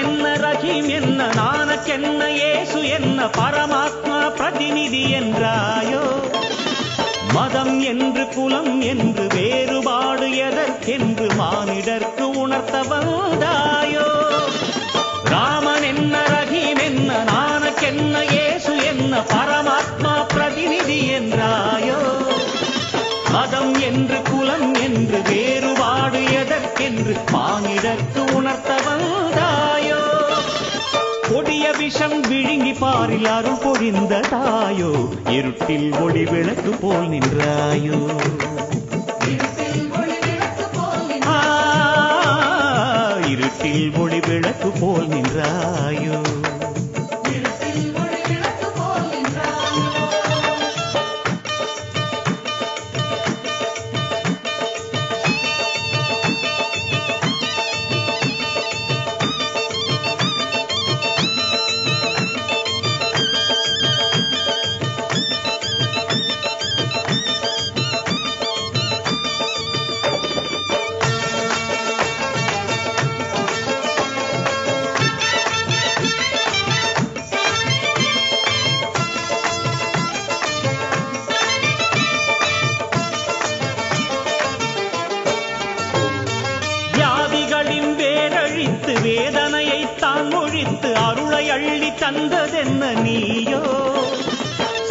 என்ன ரஹீம் என்ன நானக் என்ன ஏசு என்ன பரமாத்மா பிரதிநிதி என்றாயோ? மதம் என்று குலம் என்று வேறுபாடு எதற்கென்று மானிடர்க்கு உணர்த்த வந்தாயோ ராமன் என்ன ரஹீம் என்ன நானக் என்ன ஏசு என்ன பரமாத்மா பிரதிநிதி என்றாயோ? மதம் என்று குலம் என்று வேறுபாடு எதற்கென்று மானிடர்க்கு உணர்த்த கொடிய விழுங்கி பாரில் அருள் பொழிந்த தாயோ இருட்டில் ஒளி விளக்கு போல் நின்றாயோ. ஆ, இருட்டில் ஒளி விளக்கு போல் நின்றாயோ. வேதனையை தான் ஒழித்து அருளை அள்ளி தந்ததென்ன நீயோ?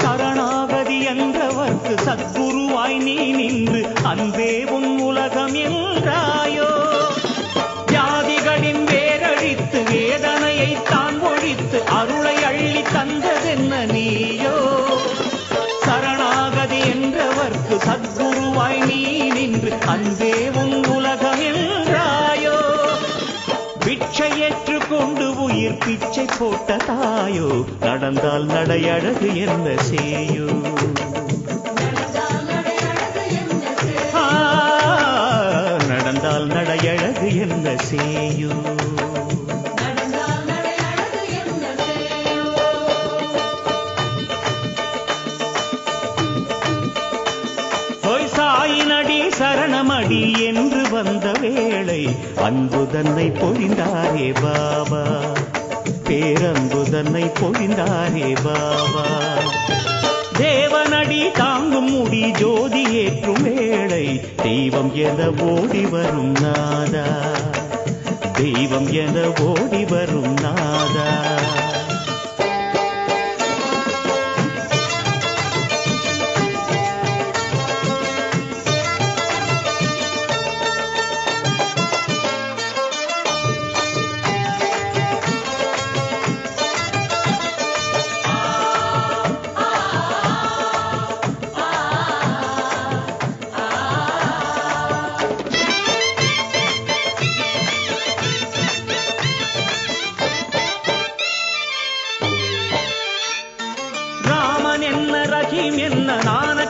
சரணாகதி என்றவர்க்கு சத்குருவாய் நீ நின்று அன்பே உன் உலகம் என்றாயோ? ஜாதிகளின் வேரழித்து வேதனையை தான் ஒழித்து அருளை அள்ளி தந்ததென்ன நீயோ? சரணாகதி என்றவர்க்கு சத்குருவாய் நீ நின்று அன்பே உன் கொண்டு உயிர் பிச்சை போட்ட தாயோ நடந்தால் நடையழகு என்ன செய்யோ? நடந்தால் நடையழகு என்ன செய்யோ? சரணமடி என்று வந்த வேளை அன்பு தன்னை பொழிந்தாரே பாபா. பேரன்பு தன்னை பொழிந்தாரே பாபா. தேவனடி தாங்கும் முடி ஜோதி ஏற்றும் வேளை தெய்வம் என ஓடி வரும் நாதா. தெய்வம் என ஓடி வரும் நாதா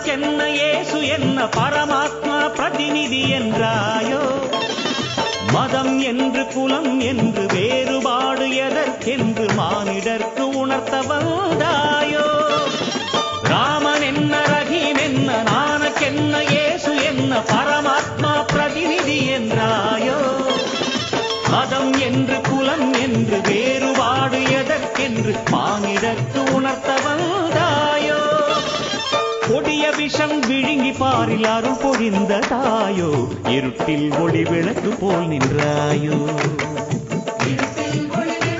என்ன ஏசு என்ன பரமாத்மா பிரதிநிதி என்றாயோ? மதம் என்று குலம் என்று வேறுபாடு எதற்கென்று மானிடர்க்கு உணர்த்த வந்தாயோ ராமன் என்ன ரஹீம் என்ன நானக்கென்ன ஏசு என்ன பரமாத்மா பிரதிநிதி என்றாயோ? மதம் என்று குலம் என்று வேறுபாடு எதற்கென்று மானிடர்க்கு உணர்த்த வந்தாயோ கொடிய விஷம் விழுங்கி பாரில் அருள் பொழிந்த தாயோ இருட்டில் ஒளி விளக்கு போல் நின்றாயோ.